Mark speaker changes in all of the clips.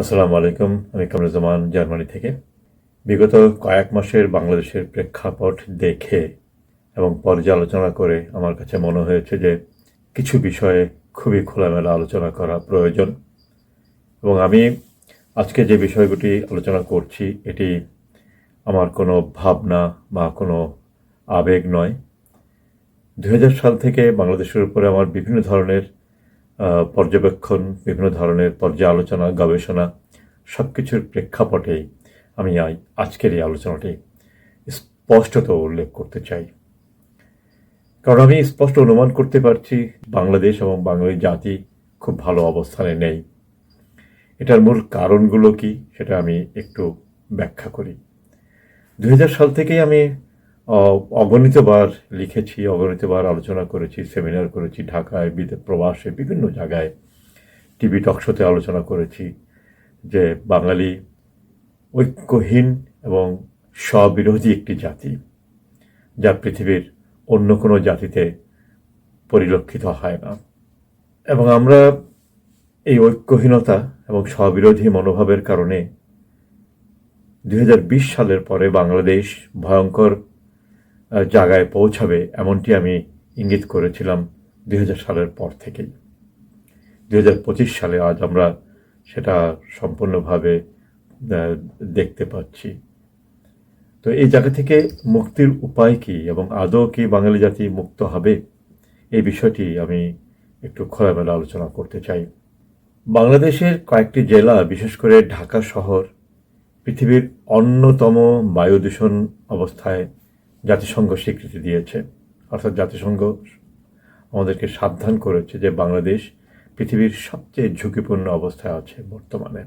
Speaker 1: আসসালামু আলাইকুম, আমি কামরুজ্জামান, জার্মানি থেকে। বিগত কয়েক মাসের বাংলাদেশের প্রেক্ষাপট দেখে এবং পর্যালোচনা করে আমার কাছে মনে হয়েছে যে কিছু বিষয়ে খুবই খোলামেলা আলোচনা করা প্রয়োজন। এবং আমি আজকে যে বিষয়গুলি আলোচনা করছি, এটি আমার কোনো ভাবনা বা কোনো আবেগ নয়। দু সাল থেকে বাংলাদেশের উপরে আমার বিভিন্ন ধরনের পর্যবেক্ষণ, বিভিন্ন ধরনের পর্যালোচনা, গবেষণা সব কিছুর প্রেক্ষাপটে আমি আজকের এই আলোচনাটি স্পষ্টত উল্লেখ করতে চাই। কারণ আমি স্পষ্ট অনুমান করতে পারছি, বাংলাদেশ এবং বাঙালি জাতি খুব ভালো অবস্থানে নেই। এটার মূল কারণগুলো কি, সেটা আমি একটু ব্যাখ্যা করি। দু হাজার সাল থেকেই আমি অগণিতবার লিখেছি, অগণিতবার আলোচনা করেছি, সেমিনার করেছি, ঢাকায়, বিদে প্রবাসে, বিভিন্ন জায়গায় টিভি টকশোতে আলোচনা করেছি যে বাঙালি ঐক্যহীন এবং স্ববিরোধী একটি জাতি যা পৃথিবীর অন্য কোনো জাতিতে পরিলক্ষিত হয় না। এবং আমরা এই ঐক্যহীনতা এবং স্ববিরোধী মনোভাবের কারণে দু হাজার বিশ সালের পরে বাংলাদেশ ভয়ঙ্কর জায়গায় পৌঁছাবে, এমনটি আমি ইঙ্গিত করেছিলাম দু হাজার সালের পর থেকেই। দুই হাজার পঁচিশ সালে আজ আমরা সেটা সম্পূর্ণভাবে দেখতে পাচ্ছি। তো এই জায়গা থেকে মুক্তির উপায় কি এবং আদৌ কি বাঙালি জাতি মুক্ত হবে? এই বিষয়টি আমি একটু খোলামেলা আলোচনা করতে চাই। বাংলাদেশের কয়েকটি জেলা, বিশেষ করে ঢাকা শহর, পৃথিবীর অন্যতম বায়ু দূষণ অবস্থায় জাতিসংঘ স্বীকৃতি দিয়েছে। অর্থাৎ জাতিসংঘ আমাদেরকে সাবধান করেছে যে বাংলাদেশ পৃথিবীর সবচেয়ে ঝুঁকিপূর্ণ অবস্থায় আছে বর্তমানে।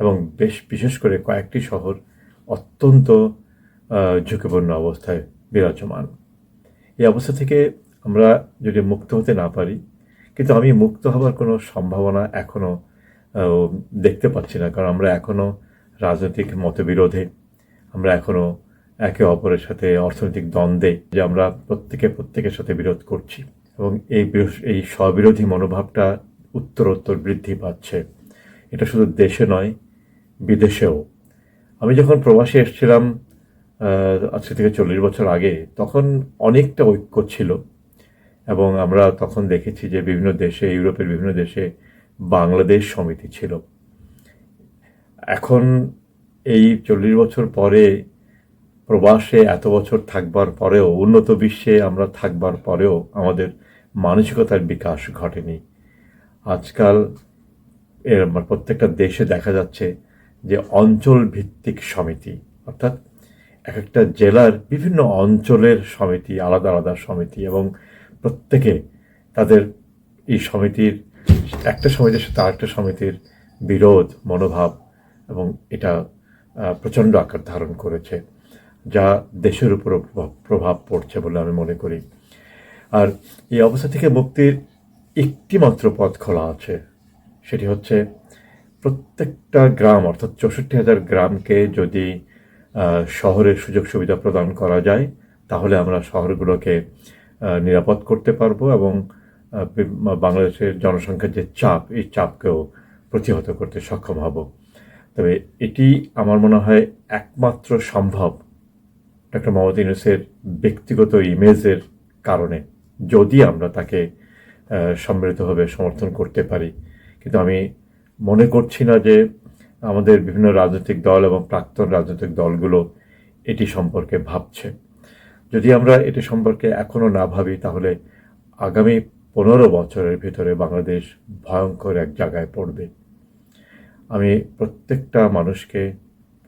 Speaker 1: এবং বেশ, বিশেষ করে কয়েকটি শহর অত্যন্ত ঝুঁকিপূর্ণ অবস্থায় বিরাজমান। এই অবস্থা থেকে আমরা যদি মুক্ত হতে না পারি, কিন্তু আমি মুক্ত হবার কোনো সম্ভাবনা এখনও দেখতে পাচ্ছি না। কারণ আমরা এখনও রাজনৈতিক মতবিরোধে, আমরা এখনও একে অপরের সাথে অর্থনৈতিক দ্বন্দ্বে যে আমরা প্রত্যেকে প্রত্যেকের সাথে বিরোধ করছি। এবং এই এই স্ববিরোধী মনোভাবটা উত্তরোত্তর বৃদ্ধি পাচ্ছে। এটা শুধু দেশে নয়, বিদেশেও। আমি যখন প্রবাসে এসেছিলাম আজকে থেকে চল্লিশ বছর আগে, তখন অনেকটা ঐক্য ছিল। এবং আমরা তখন দেখেছি যে বিভিন্ন দেশে, ইউরোপের বিভিন্ন দেশে বাংলাদেশ সমিতি ছিল। এখন এই চল্লিশ বছর পরে প্রবাসে এত বছর থাকবার পরেও, উন্নত বিশ্বে আমরা থাকবার পরেও আমাদের মানসিকতার বিকাশ ঘটেনি। আজকাল এর আমার প্রত্যেকটা দেশে দেখা যাচ্ছে যে অঞ্চল ভিত্তিক সমিতি, অর্থাৎ এক একটা জেলার বিভিন্ন অঞ্চলের সমিতি, আলাদা আলাদা সমিতি এবং প্রত্যেকে তাদের এই সমিতির, একটা সমিতির সাথে আরেকটা সমিতির বিরোধ, মনোভাব এবং এটা প্রচণ্ড আকার ধারণ করেছে। যা দেশের উপরও প্রভাব- পড়ছে বলে আমি মনে করি। আর এই অবস্থা থেকে মুক্তির একটি মাত্র পথ খোলা আছে। সেটি হচ্ছে প্রত্যেকটা গ্রাম, অর্থাৎ চৌষট্টি হাজার গ্রামকে যদি শহরের সুযোগ সুবিধা প্রদান করা যায়, তাহলে আমরা শহরগুলোকে নিরাপদ করতে পারব এবং বাংলাদেশের জনসংখ্যার যে চাপ, এই চাপকেও প্রতিহত করতে সক্ষম হব। তবে এটি আমার মনে হয় একমাত্র সম্ভব ডক্টর মোহাম্মদ ইউনুসের ব্যক্তিগত ইমেজের কারণে যদি আমরা তাকে সম্মিলিতভাবে সমর্থন করতে পারি। কিন্তু আমি মনে করছি না যে আমাদের বিভিন্ন রাজনৈতিক দল এবং প্রাক্তন রাজনৈতিক দলগুলো এটি সম্পর্কে ভাবছে। যদি আমরা এটি সম্পর্কে এখনও না ভাবি, তাহলে আগামী পনেরো বছরের ভিতরে বাংলাদেশ ভয়ঙ্কর এক জায়গায় পড়বে। আমি প্রত্যেকটা মানুষকে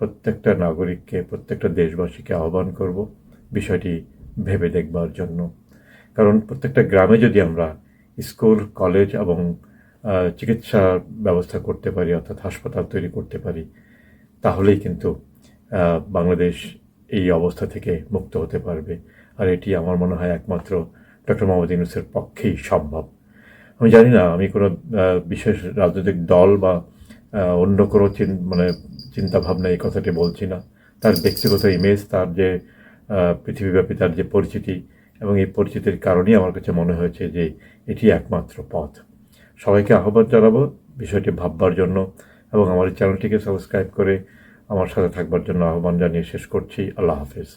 Speaker 1: প্রত্যেকটা নাগরিককে, প্রত্যেকটা দেশবাসীকে আহ্বান করব বিষয়টি ভেবে দেখবার জন্য। কারণ প্রত্যেকটা গ্রামে যদি আমরা স্কুল, কলেজ এবং চিকিৎসা ব্যবস্থা করতে পারি, অর্থাৎ হাসপাতাল তৈরি করতে পারি, তাহলেই কিন্তু বাংলাদেশ এই অবস্থা থেকে মুক্ত হতে পারবে। আর এটি আমার মনে হয় একমাত্র ডক্টর মোহাম্মদ ইউনুসের পক্ষেই সম্ভব। আমি জানি না, আমি কোনো বিশেষ রাজনৈতিক দল বা অন্য কোনো মানে চিন্তাভাবনা এই কথাটি বলছি না। তার ব্যক্তিগত ইমেজ তার যে পৃথিবীব্যাপী তার যে পরিচিতি এবং এই পরিচিতির কারণেই আমার কাছে মনে হয়েছে যে এটি একমাত্র পথ। সবাইকে আহ্বান জানাব বিষয়টি ভাববার জন্য এবং আমার চ্যানেলটিকে সাবস্ক্রাইব করে আমার সাথে থাকবার জন্য আহ্বান জানিয়ে শেষ করছি। আল্লাহ হাফিজ।